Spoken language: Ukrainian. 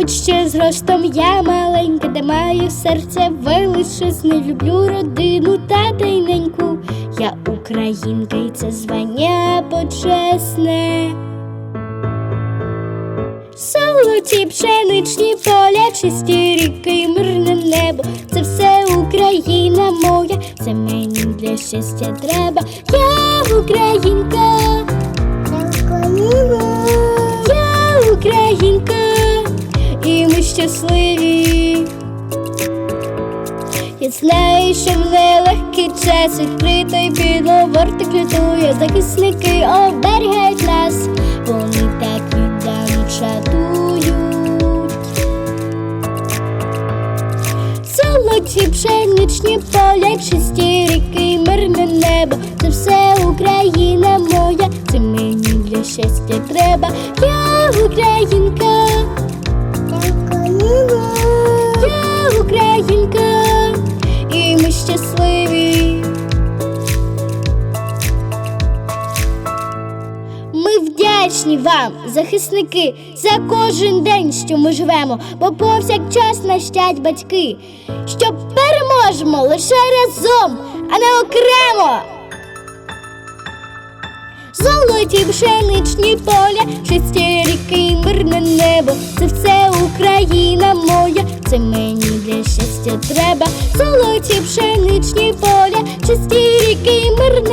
Хоч ще зростом я маленька, де маю серце величезне, люблю родину та тайненьку. Я українка, і це звання почесне. Золоті пшеничні поля, чисті ріки, мирне небо. Це все Україна моя, це мені для щастя треба. Я українка, щасливі. Я знаю, що в нелегкий час відкритий підговор клютує захисники оберігають нас, вони так віддано чатують. Золоті пшеничні поля, чисті ріки, мирне небо, це все Україна моя, це мені для щастя треба. Я українка, вдячні вам, захисники, за кожен день, що ми живемо, бо повсякчас нащать батьки, що переможемо лише разом, а не окремо. Золоті пшеничні поля, чисті ріки, мирне небо. Це все Україна моя, це мені для щастя треба. Золоті пшеничні поля, чисті ріки, мирне